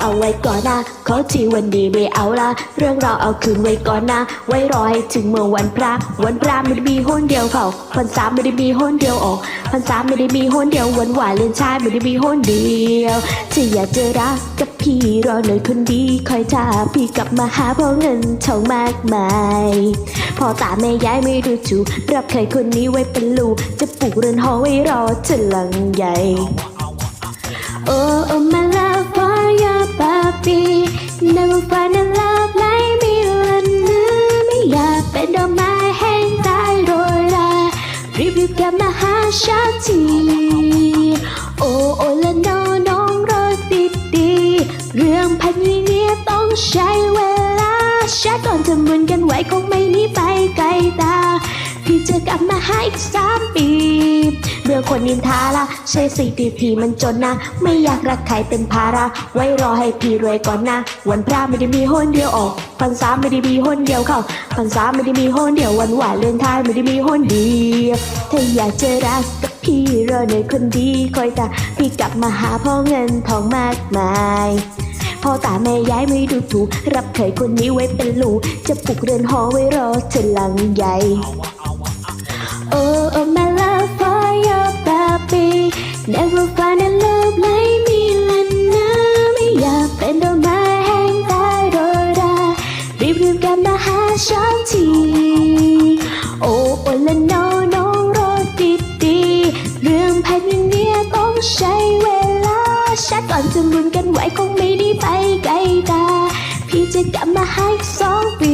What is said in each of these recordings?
เอาไว้ก่อนนะขอทีวันดีไม่เอาละเรื่องเราเอาคืนไว้ก่อนนะ ไว้รอให้ถึงเมื่อวันพระ วันพระไม่ได้มีหนเดียวเขาพันสามไม่ได้มีหนเดียวออกพันสามไม่ได้มีหนเดียววันหวานเล่นชายไม่ได้มีหนเดียวถ้าอยากจะรักกับพี่รอหน่อยคนดีคอยท่าพี่กลับมาหาเพราะเงินทองมากมายพ่อตาแม่ยายไม่ดูถูกรับใครคนนี้ไว้เป็นลูกจะปลูกเรือนหอไว้รอเธอหลังใหญ่ Oh, oh, my love for your puppy Never find a love like me วันนี้ไม่อยากเป็นดอกไม้แห้งตายโรยรารีบรีบกลับมาหาฉันทีโอ้โอ้และน้องน้องรอติดดีเรื่องพันนี้เนี่ยต้องใช้เวลาชัดก่อนจะมือนกันไหวคงไม่หนีไปไกลตา พี่จะกลับมาหาอีกสามปี เมื่อคนนินทาละใช่สิที่พี่มันจนนะ ไม่อยากรักใครเป็นภาระ ไว้รอให้พี่รวยก่อนนะ วันพระไม่ได้มีหนเดียวออกพรรษาไม่ได้มีหนเดียวเข้าพรรษาไม่ได้มีหนเดียววันหวานเลือนทายไม่ได้มีหนเดียวถ้าอยากจะรักกับพี่รอหน่อยคนดีคอยตาพี่กลับมาหาพ่อเงินทองมากมายพ่อตาแม่ย้ายไม่ดูถูกรับเคยคนนี้ไว้เป็นลูกจะปลุกเรือนหอไว้รอเธอหลังใหญ่ Oh, oh, my Never find a love like me ละนะไม่อยากเป็นดอกไม้แห้งตายโดยดารีบรีบกลับมาหาฉันทีโอ้โอ้และน้องน้องรอดีดีเรื่องภายในเนี้ยต้องใช้เวลาชัดก่อนจะมุนกันไหวคงไม่ได้ไปไกลตาพี่จะกลับมาให้สองปี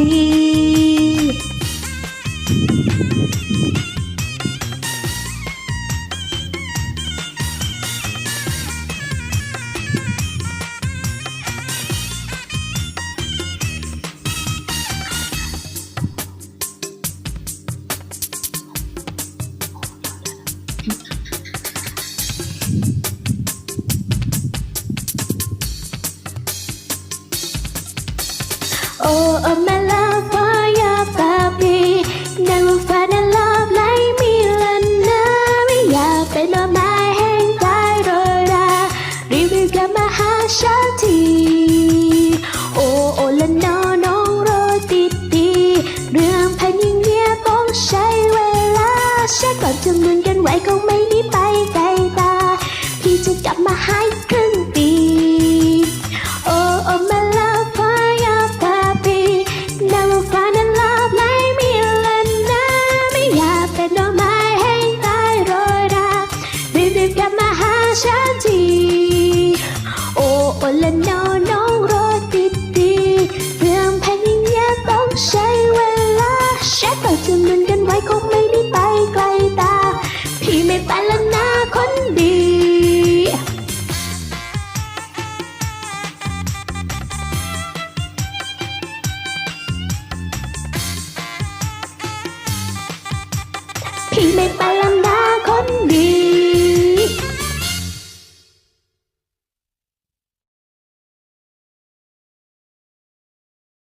Oh, oh, my love for your puppy Never find a love like me และนนะไม่อยากเป็นดอกไม้แห้งตายโรยรารีบกลับมาหาฉันที โอ้โอ้และน้องน้องรอติดดี เรื่องพันอย่างเนี้ยต้องใช้เวลาชัดก่อนจะเหมือนกันไหวคงไม่หนีไปไกลตา พี่จะกลับมาให้ dime palabras.